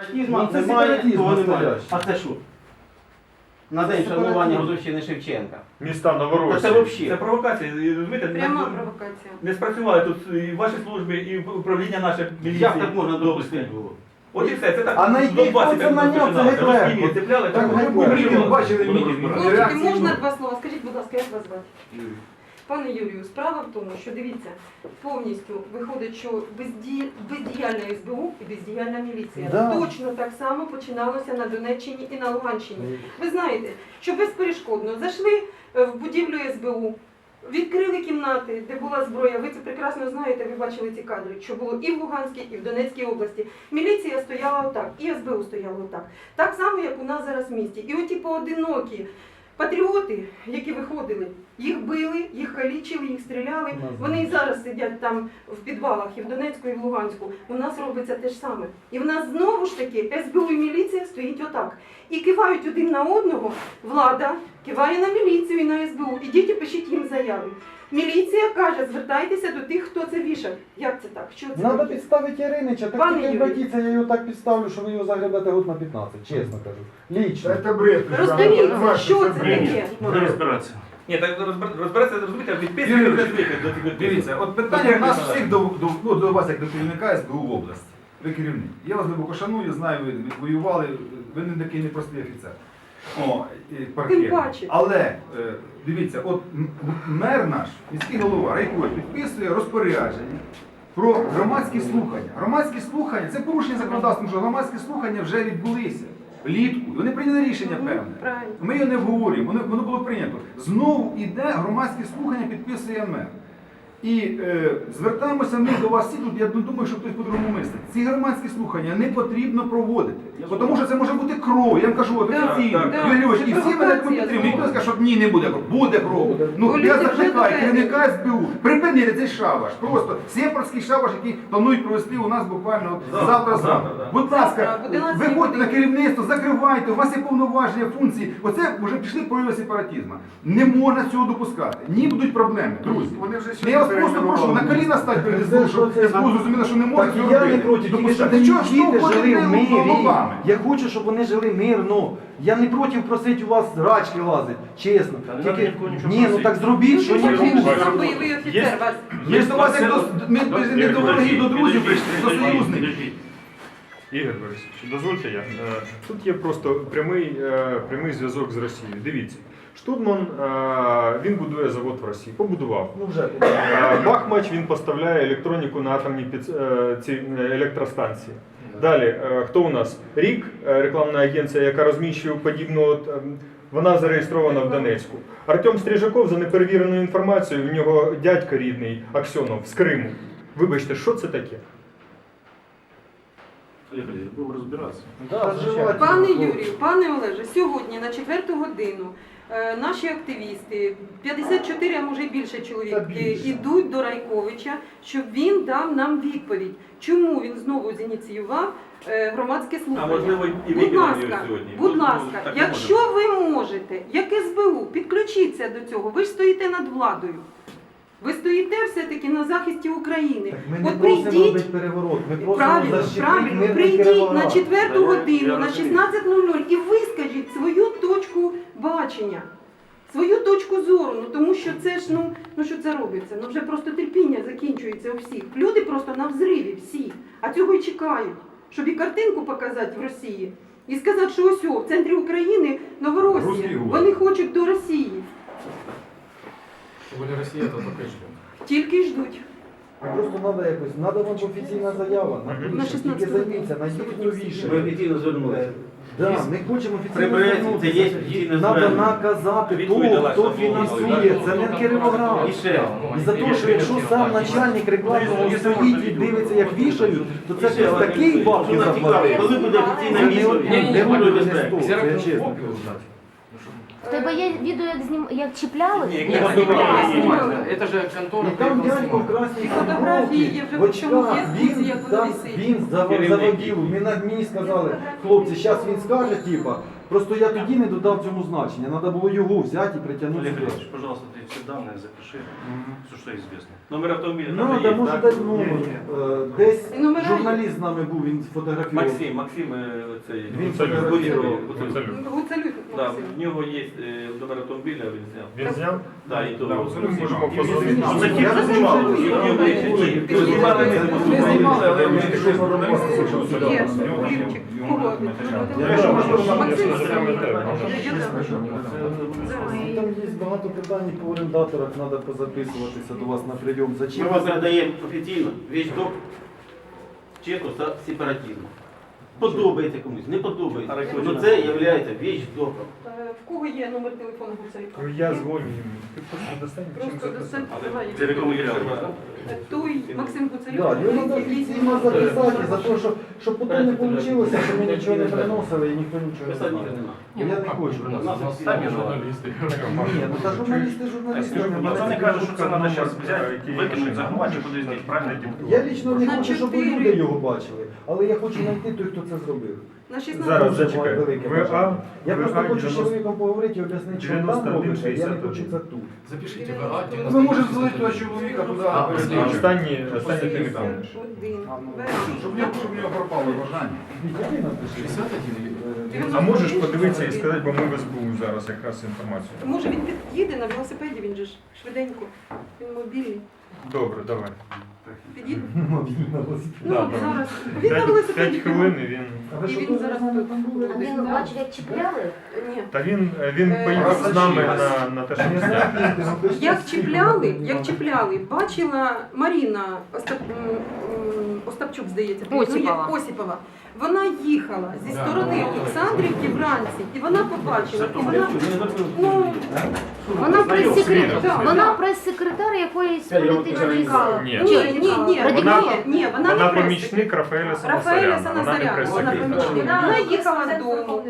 Сепаратизму Ну, це немає, сепаратизм того немає. настоящий. А це що? На день шанування Годовщини Шевченка. Міста Та це Новоросії. Це провокація. і, Розумієте, Пряма не, провокація. не спрацювали тут і ваші служби, і управління наше міліції. Як так можна області. допустити було? От і все, це так. А на який Донбасі хто це так наняв, це починалося. геть легко. Росії цепляли, Так було. легко. Будемо Бачили будемо мітинги? розбиратися. Хлопчики, Реакції можна нуль. два слова? Скажіть, будь ласка, як вас звати? Пане Юрію, справа в тому, що дивіться, повністю виходить, що безді... бездіяльна СБУ і бездіяльна міліція. Да. Точно так само починалося на Донеччині і на Луганщині. Ви знаєте, що безперешкодно зайшли е, в будівлю СБУ, відкрили кімнати, де була зброя. Ви це прекрасно знаєте, ви бачили ці кадри, що було і в Луганській, і в Донецькій області. Міліція стояла отак, і СБУ стояла отак. Так само, як у нас зараз в місті. І оті поодинокі патріоти, які виходили, їх били, їх калічили, їх стріляли. Вони і зараз сидять там в підвалах і в Донецьку, і в Луганську. У нас робиться те ж саме. І в нас знову ж таки СБУ і міліція стоїть отак. І кивають один на одного. Влада киває на міліцію і на СБУ. Ідіть і пишіть їм заяви. Міліція каже, звертайтеся до тих, хто це вішав. Як це так? Що це Надо таке? підставити Яринича, так Пане тільки обратіться, я його так підставлю, що ви його загребете год на 15, чесно кажу. Лічно. Это бред. Розберіться, що це таке? Буде розбиратися. Ні, так розбер- розбереться, розумієте, від Юрій пісні Олексійович, до тих Дивіться, от питання в нас всіх до, до, ну, до вас, як до керівника СБУ в області. Ви керівник. Я вас глибоко шаную, знаю, ви воювали, ви не такий непростий офіцер. О, і паркет. Паче. Але е, дивіться, от м- мер наш, міський голова, райкой, підписує розпорядження про громадські слухання. Громадські слухання це порушення законодавства, тому що громадські слухання вже відбулися влітку. Вони прийняли рішення певне. Правильно. Ми його не обговорюємо, воно, воно було прийнято. Знову іде громадські слухання, підписує мер. І е, звертаємося ми до вас всі тут, я не думаю, що хтось по-другому мислить. Ці громадські слухання не потрібно проводити. Тому що це може бути кров. Я вам кажу, от офіційно. Це і всі мене підтримують. Ніхто не скаже, що ні, не буде кров. Буде кров. Ну, я закликаю керівника СБУ. Припинити цей шабаш. Просто сепарський шабаш, який планують провести у нас буквально завтра завтра. Будь ласка, Завтра, об 11 виходьте на керівництво, закривайте, у вас є повноваження, функції. Оце вже пішли прояви сепаратизму. Не можна цього допускати. Ні будуть проблеми, друзі. Вони вже вас просто прошу, на коліна стать перед СБУ, щоб СБУ зрозуміло, що не може Так цього я не робити. проти, тільки щоб Допускати. Чого ж діти жили в мирі. головами? Я хочу, щоб вони жили мирно. Я не проти просити у вас рачки лазить, чесно. Та не треба Тільки... нічого Ні, ну просити. так зробіть, що якщо сам бойовий офіцер вас. Ми ж до вас як до, ми, ми ж не до ворогів, до друзів прийшли, до союзників. Ігор Борисович, дозвольте я. Е, Тут є просто прямий, е, прямий зв'язок з Росією. Дивіться, Штурман е, він будує завод в Росії. Побудував. Ну вже. Е, Бахмач він поставляє електроніку на атомні під, е, ці електростанції. Далі, хто у нас? Рік, рекламна агенція, яка розміщує подібну, от, вона зареєстрована в Донецьку. Артем Стрижаков, за неперевіреною інформацією, в нього дядько рідний Аксьонов з Криму. Вибачте, що це таке? Будемо розбиратися. Да. Пане Юрію, пане Олеже, сьогодні на четверту годину е, наші активісти, 54, а може й більше чоловік, Та більше. е, ідуть до Райковича, щоб він дав нам відповідь, чому він знову зініціював е, громадське слухання. А можливо, і Будь викинули ласка, сьогодні. будь Ну, ласка, так не якщо ви можете, як СБУ, підключіться до цього, ви ж стоїте над владою. Ви стоїте все-таки на захисті України. Так ми не От просимо прийдіть, переворот, ми просимо Правильно, защитити правильно. мирний Прийдіть Кіровоград. на четверту я- годину, на розумію. 16.00 і вискажіть свою точку бачення, свою точку зору. Ну тому що це ж ну, ну що це робиться? Ну вже просто терпіння закінчується у всіх. Люди просто на взриві всі, а цього й чекають, щоб і картинку показати в Росії. І сказати, що ось о, в центрі України Новоросія. Русський. Вони хочуть до Росії, Буде Росія, то поки що. тільки й ждуть. Просто треба якось, треба вам офіційна заява, на Мгм. більше, тільки 16 займіться, на новіше. Ми офіційно звернулися. Да, ми хочемо офіційно це звернутися. офіційне Треба звернення. наказати того, хто фінансує. Це не Кіровоград. І ще. І за те, що якщо сам начальник рекламного стоїть і дивиться, як вішають, то це хтось такий бабки заплатив. Коли буде офіційне Це місто, не- не не буде буде безпеки. це чесно. В тебе є відео, як знім як чіпляли? Ні, Ні, знімали, ні, ні. Это же контора. І там дядько в красній фотографії є вже в очках, Фейсбуці, він, як воно там, висить. він зав- мені сказали, хлопці, зараз він скаже, типа, Просто я тоді не додав цьому значення. Треба було його взяти і притягнути Олег. Ильич, пожалуйста, ты все данные запиши, все, что известно. Номер автомобіля Ну, там да, є, може так? дати номер. Е, Десь І номера є. журналіст з нами був, він сфотографував. Максим, Максим, е, цей, Він фотографував. Гуцалюк. Гуцалюк Да, Максим. в нього є е, номер автомобіля, він зняв. Він зняв? Да, і то. Ми можемо позвонити. знімав. Це ті, Я хто не нього це є було. ті, хто знімав, знімали, це ми знімали, але ми пішли на журналістів. Є. Клімчик. Кого? Я Максим, Там є багато питань по орендаторах, треба позаписуватися до вас на прийом. Зачем? Ми вас надаємо офіційно вещдок чеку та сепаратизму. Подобається комусь, не подобається. Ну це є вещдоком. Е, В кого є номер телефону Гуцалюка? Ну, Я дзвоню. Ти просто достань, чим Просто Той Максим Гуцалюк. Да, його офіційно записати за те, що, щоб потім не вийшло, що ми нічого не приносили і ніхто нічого не знає. Я не хочу. У нас офіційно Самі немає. журналісти. Ні, ну та журналісти, журналісти. Пацани кажуть, що це треба зараз взяти, викинути, заховати кудись діть, правильно? Я лічно не хочу, щоб люди його бачили, але я хочу знайти той, хто це зробив. На 16 Зараз зачекай. ВА. Я просто хочу з чоловіком поговорити і об'яснити, що там робиться, я не хочу це тут. Запишіть Ми можемо злити того чоловіка туди, Останні останній телефон. Один. щоб в нього- пропало бажання. А можеш подивитися і сказати, бо ми в СБУ зараз якраз інформацію. Може він під'їде на велосипеді, він же ж швиденько. Він мобільний. Добре, давай. Під'їде. Ну, зараз. Він на П'ять велосипеді. п'ять хвилин і він. А І він зараз тут. А він бачив, як чіпляли? Ні. Та він, він Е, поїхав з нами на, на те, що ми зняли. Як чіпляли, як чіпляли, бачила Маріна м, м, Остапчук, здається, ну, Осіпова. Осіпова. Вона їхала зі сторони Олександрівки вранці, і вона побачила. І вона, ну, Вона прес-секретар, вона прес-секретар якоїсь політичної раніше. Ні. ні, ні, ні, Вона- ні, вона не Вона помічник Рафаеля Рафаеля Санасаряна. Вона не прес-секретар. помічник. Вона їхала з дому.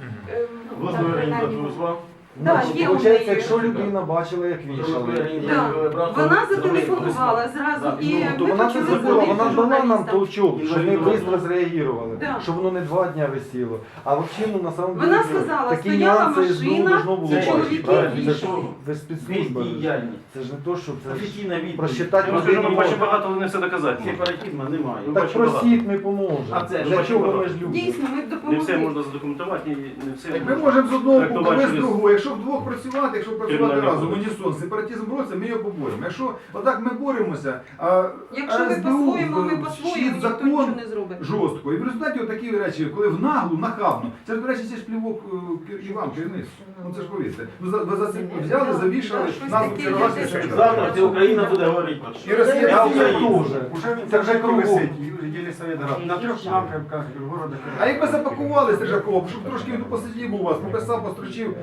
Мгм. Да, є у виходить, неї. якщо людина бачила, як вішали, Да. Вона зателефонувала зразу і Ну, то ми вона це почали зробила, дзвонити вона дала нам журналістам. толчок, щоб ми швидко зреагували, Да. щоб воно не два дня висіло. А взагалі, ну, на самом Вона сказала, такі стояла нюанси СБУ машина, должно було бачити, чоловіки правильно? Це ж вішали. ви спецслужба. Бездіяльність. Це ж не то, що це ж Офіційна відповідь. просчитати Я вам скажу, ми бачимо багато, але не все доказати. Сепаратизму немає. Так бачимо просіть, ми поможемо. А це ж Для бачимо чого ми багато. ж люди? Дійсно, ми Не все допомогли. можна задокументувати, і не все ми можемо з одного боку, ви з другого. Якщо вдвох працювати, якщо працювати Кримінальний разом, кодекс. унісон, сепаратизм бороться, ми його поборемо. Якщо отак ми боремося, а Якщо ми СБУ по-своєму, ми вчить по-своєму, ніхто закон нічого не зробить. жорстко. І в результаті такі речі, коли в наглу, нахабно, це ж, до речі, це ж плівок е, і вам, керівництву. Ну це ж повірте. Ну, за, ви за це взяли, завішали, Да, щось назву таке Кіровоградська є. СРК. Завтра вся Україна буде говорити. І Росія Я Україна. Вже. Уже Це вже кругом. висить, на трьох напрямках города. А якби запакували Стрижакова, щоб трошки він посидів у вас, пописав, построчив,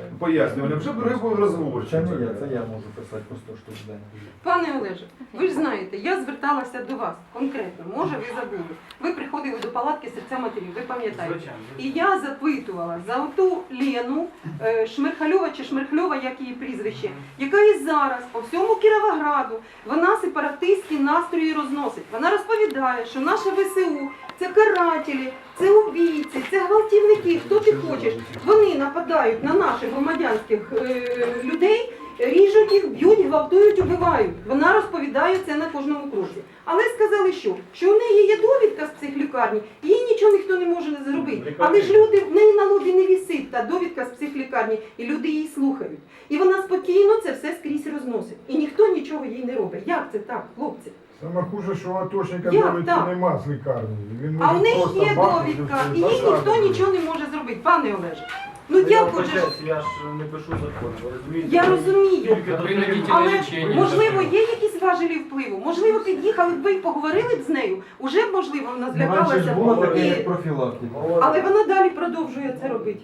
пояснювали, вже був розговор. Це не я, це я можу писати по 100 штук в день. Пане Олеже, ви ж знаєте, я зверталася до вас конкретно, може ви забули. Ви приходили до палатки серця матерів, ви пам'ятаєте. І я запитувала за оту Лену е, Шмерхальова чи Шмерхльова, як її прізвище, яка і зараз по всьому Кіровограду вона сепаратистські настрої розносить. Вона розповідає, що наше ВСУ це карателі, це убійці, це гвалтівники, хто ти хочеш. Вони нападають на наших громадянських е, людей. Ріжуть їх, б'ють, гвалтують, убивають. Вона розповідає це на кожному кроці. Але сказали, що? Що у неї є довідка з психлікарні, і їй нічого ніхто не може не зробити. Але ж люди в неї на лобі не вісить та довідка з психлікарні, і люди її слухають. І вона спокійно це все скрізь розносить. І ніхто нічого їй не робить. Як це так, хлопці? Саме хуже, що у атошника Як довідки так? нема з лікарні. Він А може в просто є бахнути довідка, і їй ніхто нічого не може зробити. Пане Олеже, ну як же ж Я ж не пишу закон, ви розумієте? я розумію. Принудительне Але лічення. можливо є якісь важелі впливу. Можливо, під'їхали б ви і поговорили б з нею. Уже б, можливо вона Ну, Раніше ж злякалася. було таке, І- як профілактика. Але вона далі продовжує це робити.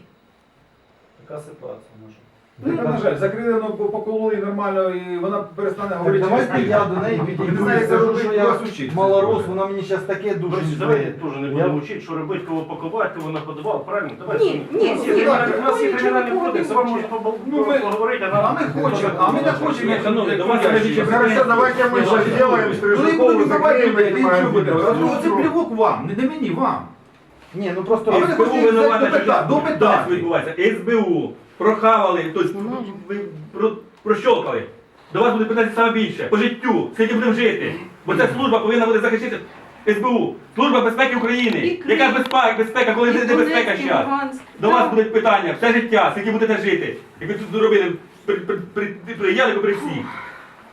Така ситуація наша. Так, на жаль, закрили, ну, по- покололи нормально, і вона перестане Так говорити. давайте через я до неї Ви підійду не і знаєте, скажу, що я вас учить. малорос, вона мені зараз таке дуже Друзі, давайте збиє. теж не будемо вчити, що робити, кого пакувати, кого наподавав, правильно? Давайте. Ні, ні, ні, кримінальний- у нас є ніхто кримінальний нічого кодекс, не вам можуть побал- Ну, ми- поговорити, А ми хочемо, а ми не хочемо. Ні, шановні, як давайте поняття. ми Хорошо, давайте ми Коли ще зробимо будуть Стрижакову, вибивати, закриємо, як нічого має буде. бути. Оце плівок вам, не не мені, вам. Ні, ну просто А ви СБУ хочете винувате, допитати, що допитати. Донецьк відбувається. СБУ прохавали, тобто ви про, прощолкали. До вас буде питатися саме більше. По життю. Скільки будемо жити. Бо ця служба повинна буде захистити СБУ. Служба безпеки України. І Крим. Яка безпека, безпека, коли І не небезпека Донецьк, і зараз? Луганськ. До вас Так. будуть питання, все життя, скільки будете жити. як ви тут зробили, при, при, при, при, прияли при всіх.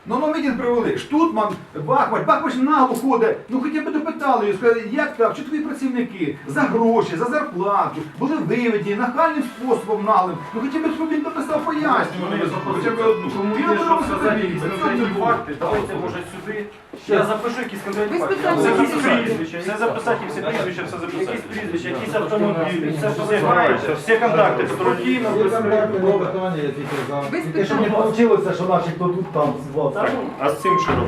Ну, ну митінг привели. Штутман, Бахмач, Бахмач нагло ходить. Ну хоча б допитали його, сказали, як так, що твої працівники за гроші, за зарплату були виведені нахальним способом наглим. Ну хоча б щоб він дописав пояснювання. Хоча б одну. Кому є що сказати, якісь конкретні факти, давайте може сюди. Я запишу якісь конкретні факти. запишіть. прізвища, все записати, всі прізвища, все записати. Якісь прізвища, якісь автомобілі, все, що знаєте, всі контакти, Є без контакти, добре. питання, я тільки за. Щоб не спитали. вийшло, що наші хто тут там звав. А з цим що робити?